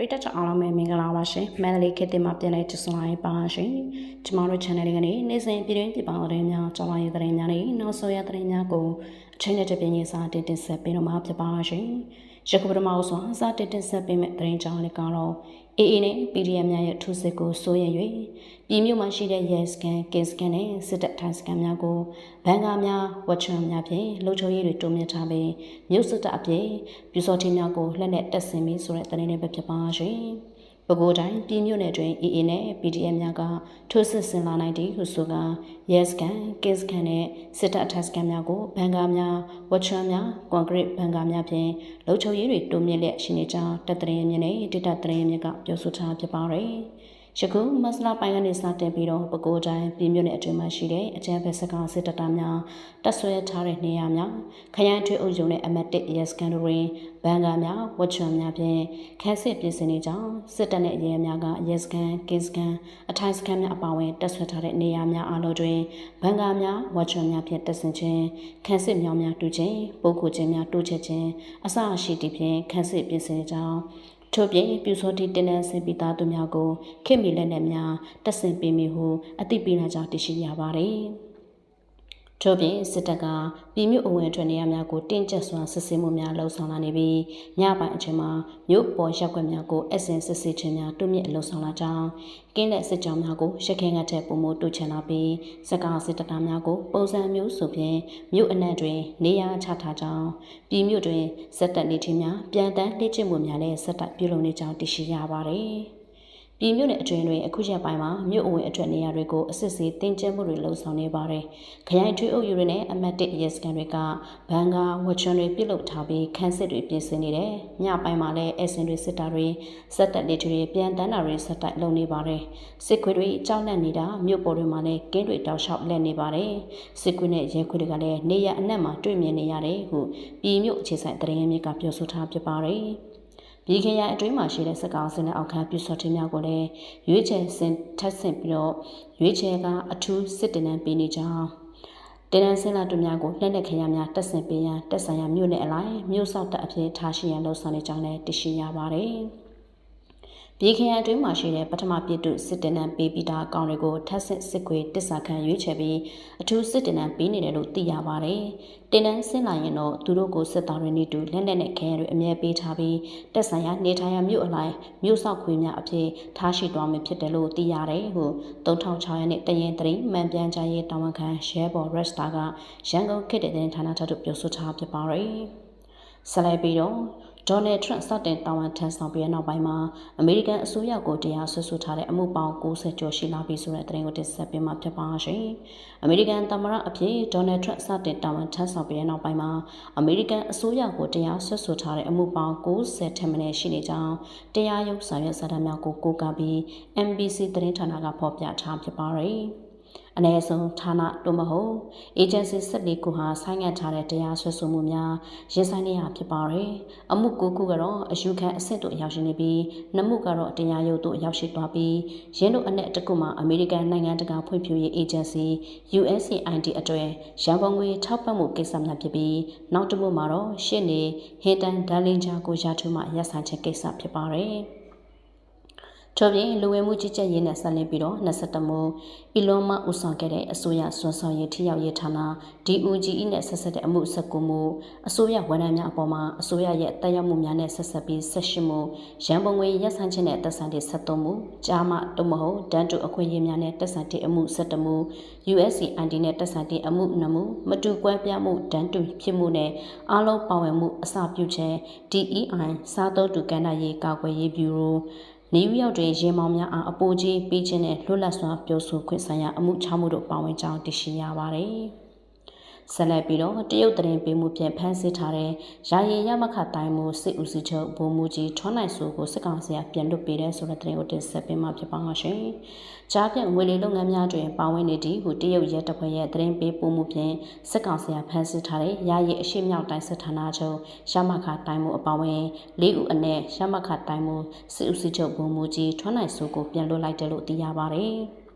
ပရိသတ်ကြောင့်အားလုံးပဲမင်္ဂလာပါရှင်မန္တလေးခေတ်တင်မှာပြန်လည်ကြဆုံလာရေးပါရှင်ကျမတို့ channel လေးကနေနေ့စဉ်ပြည်တွင်းပြည်ပသတင်းများကြောင်းလာရေးသတင်းများနဲ့နောက်ဆုံးရသတင်းများကိုအချိန်နဲ့တပြည့်ညီစာတင်တင်ဆက်ပေးတော့မှာဖြစ်ပါရှင်ရခုပထမအောင်ဆိုစာတင်တင်ဆက်ပေးမယ့်သတင်းကြောင်းလေးကတော့ AA နဲ့ PDF များရဲ့ထုစစ်ကိုစိုးရိမ်၍ပြည်မြို့မှာရှိတဲ့ Yes Scan, Case Scan နဲ့စစ်တပ်ထိုင်စကန်များကိုဘန်ကာများဝက်ချွန်များဖြင့်လုံခြုံရေးတွေတိုးမြှင့်ထားပြီးမြို့စစ်တပ်အပြင်ပြူစော်တီများကိုလက်နက်တပ်ဆင်ပြီးဆိုတဲ့သတင်းတွေပဲဖြစ်ပါရှင်။ ပဲခူးတိုင်းပြည်မြို့နယ်တွင် AA နဲ့ PDF များကထိုးစစ်ဆင်လာနိုင်သည်ဟုဆိုက Yes Scan, Case Scan နဲ့စစ်တပ်ထိုင်စကန်များကိုဘန်ကာများဝက်ချွန်များကွန်ကရစ်ဘန်ကာများဖြင့်လုံခြုံရေးတွေတိုးမြှင့်လျက်ရှိနေကြောင်းတပ်သတင်းမြင်နဲ့တိတသတင်းမြင်ကပြောဆိုထားဖြစ်ပါတယ်။ ယခုမဆလာပိုင်းကနေစတင်ပြီးတော့ပဲခူးတိုင်းပြည်မြို့နယ်အတွင်းမှာရှိတဲ့အကြမ်းဖက်စကားစစ်တပ်သားများတပ်ဆွဲထားတဲ့နေရာများခရိုင်ထွေအုပ်ရုံနဲ့အမတ်တစ်ရဲစကန်တို့တွင်ဘန်ကာများဝတ်ချွန်များဖြင့်ခန်းစစ်ပြင်ဆင်နေကြောင်းစစ်တပ်နဲ့ရဲများကရဲစကန်ကင်းစကန်အထိုင်စကန်များအပါအဝင်တပ်ဆွဲထားတဲ့နေရာများအားလုံးတွင်ဘန်ကာများဝတ်ချွန်များဖြင့်တပ်ဆင်ခြင်းခန်းစစ်မြောင်များတူခြင်းပုဂ္ဂိုလ်ချင်းများတိုးချက်ခြင်းအစရှိသည့်ဖြင့်ခန်းစစ်ပြင်ဆင်နေကြောင်း ထို့ပြင်ပြူစောတိတင်းနန်းစင်ပီသားတို့များကိုခေမီလက်နက်များတက်ဆင်ပေးမိဟုအသိပေးလာကြောင်းသိရှိရပါတယ်။ ထို့ပြင်စစ်တပ်ကပြည်မြို့အဝင်ထွက်နေရာများကိုတင်းကျပ်စွာစစ်ဆေးမှုများလှုံ့ဆော်လာနေပြီးညပိုင်းအချိန်မှာမြို့ပေါ်ရက်ွက်များကိုအစင်စစ်ဆေးခြင်းများတွမြင့်လှုံ့ဆော်လာကြောင်းကင်းတဲ့စစ်ကြောင်းများကိုရခိုင်ကထက်ပုံမှုတူချင်လာပြီးစကားစစ်တပ်သားများကိုပုံစံမျိုးဆိုဖြင့်မြို့အနှံ့တွင် နေရာချထားကြောင်းပြည်မြို့တွင်စက်တပ်နေခြင်းများပြန်တန်းလေ့ကျင့်မှုများနဲ့စက်တပ်ပြုလုပ်နေကြောင်းသိရှိရပါတယ်။ ပြည်မြို့နယ်အတွင်းတွင်အခုရက်ပိုင်းမှာမြို့အဝင်အထွက်နေရာတွေကိုအစစ်ဆေးတင်ကျပ်မှုတွေလှုံ့ဆော်နေပါတယ်။ခရိုင်ထွေးအုပ်ယူတွေနဲ့အမတ်တစ်ရဲစကန်တွေကဘန်ကာဝချွန်တွေပြုတ်လုထားပြီးခန်းစစ်တွေပြင်ဆင်နေတယ်။ညပိုင်းမှာလည်းအစင်တွေစစ်တာတွေစက်တက်လေးတွေပြန်တန်းတာတွေဆက်တိုက်လုပ်နေပါတယ်။စစ်ခွေတွေကြောက်လန့်နေတာမြို့ပေါ်တွေမှာလည်းကင်းတွေတောက်လျှောက်လက်နေပါတယ်။စစ်ခွေနဲ့ရဲခွေတွေကလည်းနေရအနှံ့မှာတွေ့မြင်နေရတယ်ဟုပြည်မြို့အခြေဆိုင်တရင်မြစ်ကပြောဆိုထားဖြစ်ပါတယ်။ ပြည်ခရိုင်အတွင်းမှာရှိတဲ့စက်ကောင်စင်တဲ့အောက်ခံပြူစော်တင်များကိုလည်းရွေးချယ်စင်ထပ်ဆင့်ပြီးတော့ရွေးချယ်ကအထူးစစ်တင်နန်းပေးနေကြောင်းတင်နန်းစင်လာတို့များကိုလက်နက်ခရများတက်ဆင်ပေးရန်တက်ဆိုင်ရာမြို့နယ်အလိုက်မြို့ဆောက်တပ်အဖြစ်ထားရှိရန်လှုံ့ဆော်နေကြောင်းလည်းသိရှိရပါတယ်။ ပြည်ခရိုင်အတွင်းမှာရှိတဲ့ပထမပြည်သူစစ်တင်နန်းပေးပြီးသားအကောင့်တွေကိုထပ်ဆင့်စစ်ခွေတစ္ဆာခံရွေးချယ်ပြီးအထူးစစ်တင်နန်းပေးနေတယ်လို့သိရပါတယ်။တင်နန်းဆင်းလာရင်တော့သူတို့ကိုစစ်သားတွေနေတူလက်နက်နဲ့ခဲတွေအမြဲပေးထားပြီးတက်ဆိုင်ရာနေထိုင်ရာမြို့အလိုက်မြို့ဆောက်ခွေများအဖြစ်ထားရှိသွားမယ်ဖြစ်တယ်လို့သိရတယ်ဟု3600ရက်နေ့တရင်တရင်မှန်ပြန်ကြရေးတာဝန်ခံရဲဘော်ရက်စတာကရန်ကုန်ခေတ်တဲ့ဌာနချုပ်ပြောဆိုထားဖြစ်ပါတယ်။ဆက်လက်ပြီးတော့ ဒေါ်နယ်ထရန့်စတင်တာဝန်ထမ်းဆောင်ပြီးနောက်ပိုင်းမှာအမေရိကန်အစိုးရကိုတရားစွဲဆိုထားတဲ့အမှုပေါင်း90ကျော်ရှိလာပြီဆိုတဲ့သတင်းကိုတင်ဆက်ပေးမှာဖြစ်ပါရှင်။အမေရိကန်သမ္မတအဖြစ်ဒေါ်နယ်ထရန့်စတင်တာဝန်ထမ်းဆောင်ပြီးနောက်ပိုင်းမှာအမေရိကန်အစိုးရကိုတရားစွဲဆိုထားတဲ့အမှုပေါင်း90ထက်မနည်းရှိနေကြောင်းတရားရုံးဆောင်ရွက်စာတမ်းများကိုကိုးကားပြီး NBC သတင်းဌာနကဖော်ပြထားဖြစ်ပါတယ်။ အ ਨੇ ဆုံးဌာနတို့မဟုတ်အေဂျင်စီ14ခုဟာဆိုင်းငံ့ထားတဲ့တရားစွဲဆိုမှုများရင်ဆိုင်နေရဖြစ်ပါတယ်။အမှု9ခုကတော့အယူခံအဆင့်တို့ရောက်ရှိနေပြီးနှစ်မှုကတော့တရားရုံးတို့ရောက်ရှိသွားပြီးရင်းတို့အနက်တစ်ခုမှာအမေရိကန်နိုင်ငံတကာဖွံ့ဖြိုးရေးအေဂျင်စီ USAID အတွက်ရန်ပုံငွေထောက်ပံ့မှုကိစ္စများဖြစ်ပြီးနောက်တစ်မှုမှာတော့ရှစ်နေဟေတန်ဒါလင်ဂျာကိုရထူမှရပ်ဆိုင်ချက်ကိစ္စဖြစ်ပါတယ်။ ထို့ပြင်လူဝင်မှုကြီးကြပ်ရေးနဲ့ဆက်လက်ပြီးတော့21မိုးအီလွန်မဦးဆောင်ခဲ့တဲ့အစိုးရစွမ်းဆောင်ရည်ထိရောက်ရေးဌာန DOGE နဲ့ဆက်ဆက်တဲ့အမှု19မှုအစိုးရဝန်ထမ်းများအပေါ်မှာအစိုးရရဲ့တက်ရောက်မှုများနဲ့ဆက်ဆက်ပြီး18မှုရန်ပုံငွေရက်ဆိုင်ခြင်းနဲ့တက်ဆိုင်တဲ့73မှုကြားမှတို့မဟုတ်တန်းတူအခွင့်အရေးများနဲ့တက်ဆိုင်တဲ့အမှု17မှု USCID နဲ့တက်ဆိုင်တဲ့အမှု2မှုမတူကွဲပြားမှုတန်းတူဖြစ်မှုနဲ့အားလုံးပါဝင်မှုအစပြုခြင်း DEI စားသုံးတူကဏ္ဍရေးကာကွယ်ရေးဘျူရို နေယူယောက်တွင်ရေမောင်များအားအပိုကြီးပေးခြင်းနဲ့လွတ်လပ်စွာပြောဆိုခွင့်ဆိုင်ရာအမှုချမှုတို့ပါဝင်ကြောင်းသိရှိရပါတယ်။ ဆက်လက်ပြီးတော့တရုတ်တရင်ပေးမှုဖြင့်ဖမ်းဆီးထားတဲ့ရာရင်ရမခတိုင်းမှုစစ်ဦးစီးချုပ်ဗိုလ်မှူးကြီးထွန်းနိုင်စိုးကိုစစ်ကောင်စီကပြန်လွှတ်ပေးတဲ့ဆိုတဲ့တရင်ကိုတင်ဆက်ပေးမှာဖြစ်ပါရှင်။ကြားဖြင့်ငွေလေးလုပ်ငန်းများတွင်ပါဝင်နေသည့်ဟူတရုတ်ရဲတပ်ဖွဲ့ရဲ့တရင်ပေးပို့မှုဖြင့်စစ်ကောင်စီကဖမ်းဆီးထားတဲ့ရာရင်အရှိမြောက်တိုင်းစစ်ဌာနချုပ်ရမခတိုင်းမှုအပါဝင်၄ဦးအနက်ရမခတိုင်းမှုစစ်ဦးစီးချုပ်ဗိုလ်မှူးကြီးထွန်းနိုင်စိုးကိုပြန်လွှတ်လိုက်တယ်လို့သိရပါတယ်။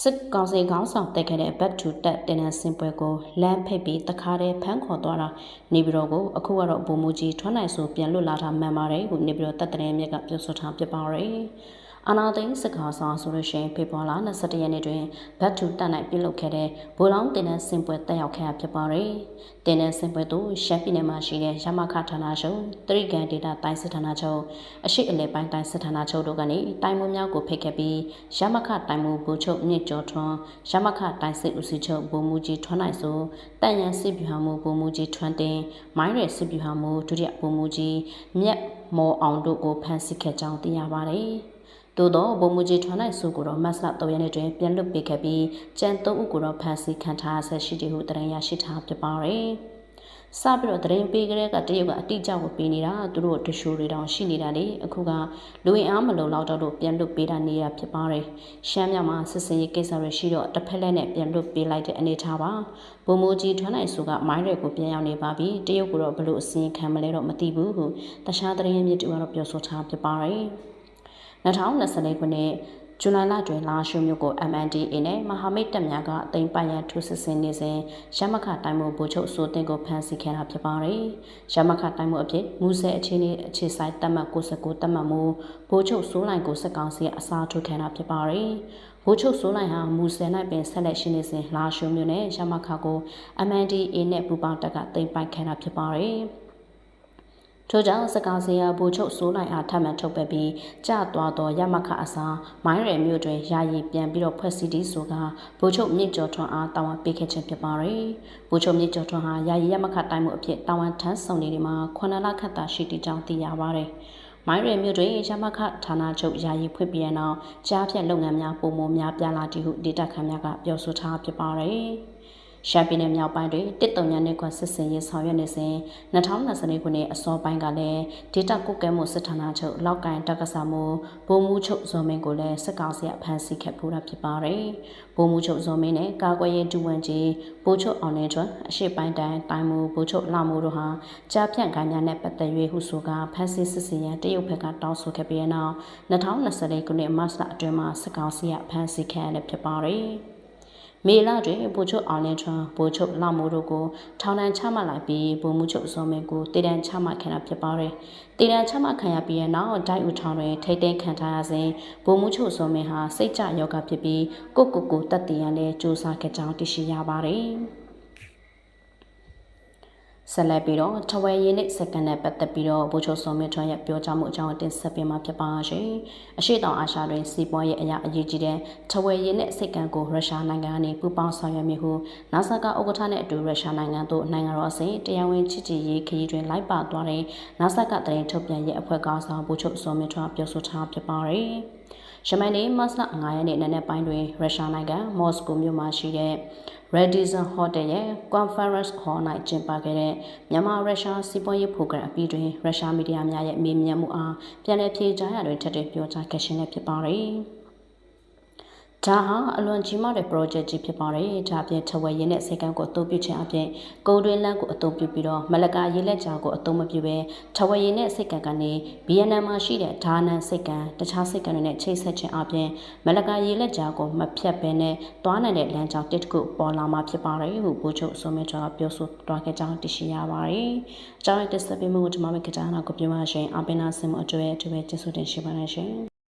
စစ်ကောင်စီခေါင်းဆောင်တက်ခဲ့တဲ့ဘတ်ထူတက်တင်နန်စင်ပွဲကိုလမ်းဖိတ်ပြီးတခါတည်းဖမ်းခေါ်သွားတာနေပြည်တော်ကိုအခုကတော့ဗိုလ်မှူးကြီးထွန်းနိုင်ဆိုပြန်လွတ်လာတာမှန်ပါတယ်ဟုနေပြည်တော်တပ်တရင်မြက်ကပြောဆိုထားဖြစ်ပါတယ်။ အာနာသိန်းစစ်ကောင်ဆောင်ဆိုလို့ရှိရင်ဖေဖော်ဝါရီ21ရက်နေ့တွင်ဘတ်ထူတက်နိုင်ပြုလုပ်ခဲ့တဲ့ဗိုလ်လောင်းတင်နန်စင်ပွဲတက်ရောက်ခဲ့တာဖြစ်ပါတယ်။တင်နန်စင်ပွဲသို့ရှမ်းပြည်နယ်မှာရှိတဲ့ရမခဌာနချုပ်တရိကန်ဒေတာတိုင်းစစ်ဌာနချုပ်အရှိအလဲပိုင်းတိုင်းစစ်ဌာနချုပ်တို့ကနေတိုင်းမှုများကိုဖိတ်ခဲ့ပြီးရမခတိုင်းမှုဘူချုပ်မြင့်ကျော်ထွန်းရမခတိုင်းစစ်ဦးစီးချုပ်ဗိုလ်မှူးကြီးထွန်းနိုင်ဆိုတန်ရန်စစ်ဗျူဟာမှုဗိုလ်မှူးကြီးထွန်းတင်မိုင်းရဲစစ်ဗျူဟာမှုဒုတိယဗိုလ်မှူးကြီးမြက်မော်အောင်တို့ကိုဖမ်းဆီးခဲ့ကြောင်းသိရပါတယ်။ သို့သောဗိုလ်မှူးကြီးထွန်းနိုင်စုကိုတော့မတ်လ3ရက်နေ့တွင်ပြန်လွတ်ပေးခဲ့ပြီးကြံ3ဦးကိုတော့ဖမ်းဆီးခံထားဆက်ရှိတယ်ဟုသတင်းရရှိထားဖြစ်ပါတယ်။စပြီးတော့တရင်ပေးကြတဲ့ကတရုတ်ကအတိအကျကိုပေးနေတာသူတို့တရှိုးတွေတောင်ရှိနေတာလေအခုကလူဝင်အားမလုံလောက်တော့လို့ပြန်လွတ်ပေးတာနေရဖြစ်ပါတယ်ရှမ်းမြောက်မှာစစ်စင်ရေးကိစ္စတွေရှိတော့တစ်ဖက်လက်နဲ့ပြန်လွတ်ပေးလိုက်တဲ့အနေထားပါဘုံမိုးကြီးထွန်းနိုင်စုကမိုင်းတွေကိုပြန်ရောက်နေပါပြီတရုတ်ကတော့ဘလို့အစင်ခံမလဲတော့မသိဘူးဟုတခြားသတင်းမြစ်တွေကတော့ပြောဆိုထားဖြစ်ပါတယ် 2024ခုနှစ်ဇူလိုင်လတွင်လာရှုမြို့ကို MNDA နဲ့မဟာမိတ်တပ်များကအသိမ်းပိုင်ရန်ထိုးစစ်ဆင်နေစဉ်ရမခတိုင်းမှုဗိုလ်ချုပ်စိုးတင်ကိုဖမ်းဆီးခဲ့တာဖြစ်ပါတယ်။ရမခတိုင်းမှုအဖြစ်မူဆဲအခြေအနေအခြေဆိုင်တပ်မတ်69တပ်မတ်မှုဗိုလ်ချုပ်စိုးလိုင်ကိုစက်ကောင်စီအစားထိုးခံတာဖြစ်ပါတယ်။ဗိုလ်ချုပ်စိုးလိုင်ဟာမူဆဲ၌ပင်ဆက်လက်ရှိနေစဉ်လာရှုမြို့နဲ့ရမခကို MNDA နဲ့ပူးပေါင်းတပ်ကသိမ်းပိုက်ခံတာဖြစ်ပါတယ်။ ထို့ကြောင့်စကားစရာဘူချုပ်စိုးနိုင်အားထပ်မံထုတ်ပက်ပြီးကြာသွားသောရမခအစားမိုင်းရယ်မြို့တွင်ယာယီပြန်ပြီးတော့ဖွဲ့စည်းသည့်ဆိုကဘူချုပ်မြင့်ကျော်ထွန်းအားတာဝန်ပေးခဲ့ခြင်းဖြစ်ပါရယ်ဘူချုပ်မြင့်ကျော်ထွန်းဟာယာယီရမခတိုင်းမှုအဖြစ်တာဝန်ထမ်းဆောင်နေဒီမှာခွနလခတ်တာရှိတဲ့ကြောင်းသိရပါတယ်မိုင်းရယ်မြို့တွင်ရမခဌာနချုပ်ယာယီဖွင့်ပြရန်နောက်ကြားဖြတ်လုပ်ငန်းများပုံမများပြလာတည်ဟုဒေတာခန့်များကပြောဆိုထားဖြစ်ပါတယ်။ ရှာပြည်နယ်မြောက်ပိုင်းတွင်တစ်တုံညာနေကွာစစ်စင်ရေးဆောင်ရွက်နေစဉ်2020ခုနှစ်အစောပိုင်းကလည်းဒေတာကုတ်ကဲမှုစစ်ဌာနချုပ်လောက်ကိုင်တက္ကစာမှုဘုံမှုချုပ်ဇော်မင်းကိုလည်းစစ်ကောင်စီကဖမ်းဆီးခဲ့ပူတာဖြစ်ပါတယ်။ဘုံမှုချုပ်ဇော်မင်းနဲ့ကာကွယ်ရေးဒူဝန်ကြီးဘိုးချုပ်အောင်နေကျွန်းအရှိပိုင်းတိုင်းတိုင်းမှုဘိုးချုပ်လာမှုတို့ဟာကြားဖြန့်ခိုင်းများနဲ့ပတ်သက်၍ဟုဆိုကဖမ်းဆီးစစ်စင်ရန်တရုတ်ဘက်ကတောင်းဆိုခဲ့ပြီးနောက်2020ခုနှစ်မတ်လအတွင်းမှာစစ်ကောင်စီကဖမ်းဆီးခဲ့ရဖြစ်ပါတယ်။ မေလတွင်ဗိုလ်ချုပ်အောင်လင်းထွန်းဗိုလ်ချုပ်လာမိုးတို့ကိုထောင်ဒဏ်ချမှတ်လိုက်ပြီးဗိုလ်မှူးချုပ်စောမင်းကိုတည်တံချမှတ်ခံတာဖြစ်ပါတယ်။တည်တံချမှတ်ခံရပြီးနောက်ဒိုက်ဦးထောင်တွင်ထိတ်သိမ်းခံထားရစဉ်ဗိုလ်မှူးချုပ်စောမင်းဟာစိတ်ကြယောဂဖြစ်ပြီးကိုကိုကိုတက်တည်ရန်နဲ့စူးစမ်းခဲ့ကြောင်းသိရှိရပါတယ်။ ဆက်လက်ပြီးတော့ထဝယ်ရင်းနဲ့စက္ကန့်နဲ့ပတ်သက်ပြီးတော့ဗိုလ်ချုပ်စောမင်းထွန်းရဲ့ပြောကြားမှုအကြောင်းတင်ဆက်ပေးမှာဖြစ်ပါရှင်။အရှိတောင်အာရှတွင်စီးပွားရေးအရာအရေးကြီးတဲ့ထဝယ်ရင်းနဲ့စက္ကန့်ကိုရုရှားနိုင်ငံကနေပူးပေါင်းဆောင်ရွက်မိဟုနာဆာကဥက္ကဋ္ဌနဲ့အတူရုရှားနိုင်ငံသို့နိုင်ငံတော်အစဉ်တရားဝင်ချစ်ကြည်ရေးခရီးတွင်လိုက်ပါသွားတဲ့နာဆာကတရင်ထုတ်ပြန်ရေးအဖွဲ့ကောင်းဆောင်ဗိုလ်ချုပ်စောမင်းထွန်းပြောဆိုထားဖြစ်ပါတယ်။ ယမန်နေ့မတ်လ9ရက်နေ့နံနက်ပိုင်းတွင်ရုရှားနိုင်ငံမော်စကိုမြို့မှာရှိတဲ့ Radisson Hotel ရဲ့ Conference Hall ၌ကျင်းပခဲ့တဲ့မြန်မာရုရှားစီးပွားရေးဖိုဂရမ်အပြီးတွင်ရုရှားမီဒီယာများရဲ့မေးမြန်းမှုအားပြန်လည်ဖြေကြားရတွင်ထပ်တဲ့ပြောကြားခဲ့ခြင်းလည်းဖြစ်ပါတယ်။ ဒါဟာအလွန်ကြီးမားတဲ့ project ကြီးဖြစ်ပါတယ်။ဒါအပြင်ထဝယ်ရင်းတဲ့စေကံကိုအသုံးပြုခြင်းအပြင်ကုန်တွင်းလမ်းကိုအသုံးပြုပြီးတော့မလကာရေးလက်ကြားကိုအသုံးမပြုဘဲထဝယ်ရင်းတဲ့စေကံကနေဗီယက်နမ်မှာရှိတဲ့ဒါနန်စေကံတခြားစေကံတွေနဲ့ချိတ်ဆက်ခြင်းအပြင်မလကာရေးလက်ကြားကိုမဖြတ်ဘဲနဲ့တွားနိုင်တဲ့လမ်းကြောင်းတစ်ခုပေါ်လာမှာဖြစ်ပါတယ်ဟုဘိုးချုပ်ဆိုမင်းကျော်ကပြောဆိုတွားခဲ့ကြောင်းသိရှိရပါတယ်။အကြောင်းရတဲ့ဆက်ပေးမှုကိုဒီမှာပဲကြတာနာကိုပြောပါရှင်။အပင်နာစင်မှုအတွေ့အတွေ့ကျေးဇူးတင်ရှိပါတယ်ရှင်။